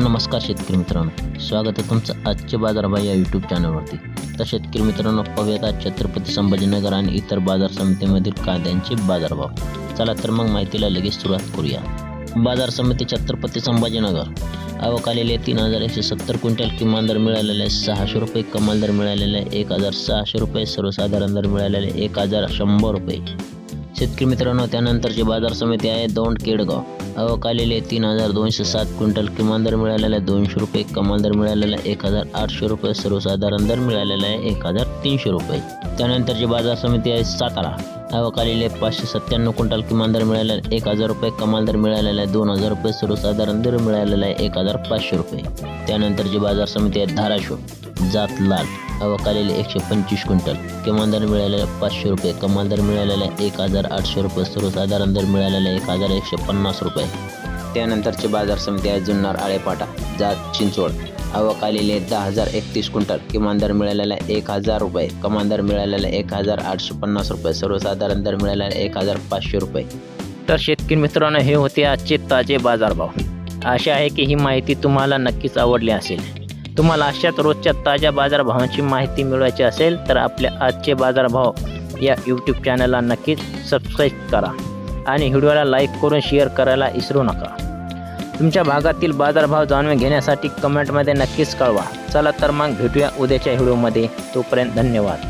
नमस्कार शेतकरी मित्रांनो. स्वागत आहे तुमचं आजचे बाजारभाव या यूट्यूब चॅनलवरती तर शेतकरी मित्रांनो पाहूयात आज छत्रपती संभाजीनगर आणि इतर बाजार समितीमधील कांद्यांचे बाजारभाव. चला तर मग माहितीला लगेच सुरुवात करूया. बाजार समिती छत्रपती संभाजीनगर. आवक आलेले तीन हजार एकशे सत्तर क्विंटल. किमान दर मिळालेले आहे सहाशे रुपये. कमाल दर मिळालेले आहे एक हजार सहाशे रुपये. सर्वसाधारण दर मिळालेले एक हजार शंभर रुपये. शेतकरी मित्रांनो त्यानंतरची बाजार समिती आहे दौंड केडगाव आवक आलेली आहे तीन हजार दोनशे सात क्विंटल किमान दर मिळालेला आहे. दोनशे रुपये कमाल दर मिळालेला आहे. एक हजार आठशे रुपये सर्वसाधारण दर मिळालेला आहे. एक हजार तीनशे रुपये. त्यानंतरची बाजार समिती आहे सातारा. आवक आलेली आहे पाचशे सत्त्याण्णव क्विंटल किमान दर मिळालेला आहे. एक हजार रुपये कमाल दर मिळालेला आहे. दोन हजार रुपये सर्वसाधारण दर मिळालेला आहे. एक हजार पाचशे रुपये. त्यानंतरची बाजार समिती आहे धाराशिव. जात लाल अवकालेले एकशे पंचवीस क्विंटल. किमान दर मिळालेला पाचशे रुपये कमाल दर मिळालेला आहे एक हजार आठशे रुपये सर्वसाधारण दर मिळालेला एक हजार एकशे पन्नास रुपये. त्यानंतरची बाजार समिती आहे जुन्नर आळेपाटा जात चिंचवड. आवक दहा हजार एकतीस क्विंटल. किमान दर मिळालेला एक हजार रुपये कमान दर मिळालेला एक हजार आठशे पन्नास रुपये सर्वसाधारण दर मिळालेला एक हजार पाचशे रुपये. तर शेतकरी मित्रांनो हे होते आजचे ताजे बाजारभाव. आशा आहे की ही माहिती तुम्हाला नक्कीच आवडली असेल. तुम्हाला अशाच रोजच्या ताज्या बाजारभावांची माहिती मिळवायची असेल तर आपल्या आजचे बाजारभाव या यूट्यूब चॅनलला नक्कीच सबस्क्राईब करा आणि व्हिडिओला लाईक करून शेअर करायला विसरू नका. तुमच्या भागातील बाजारभाव जाणून घेण्यासाठी कमेंटमध्ये नक्कीच कळवा. चला तर मग भेटूया उद्याच्या व्हिडिओमध्ये. तोपर्यंत धन्यवाद.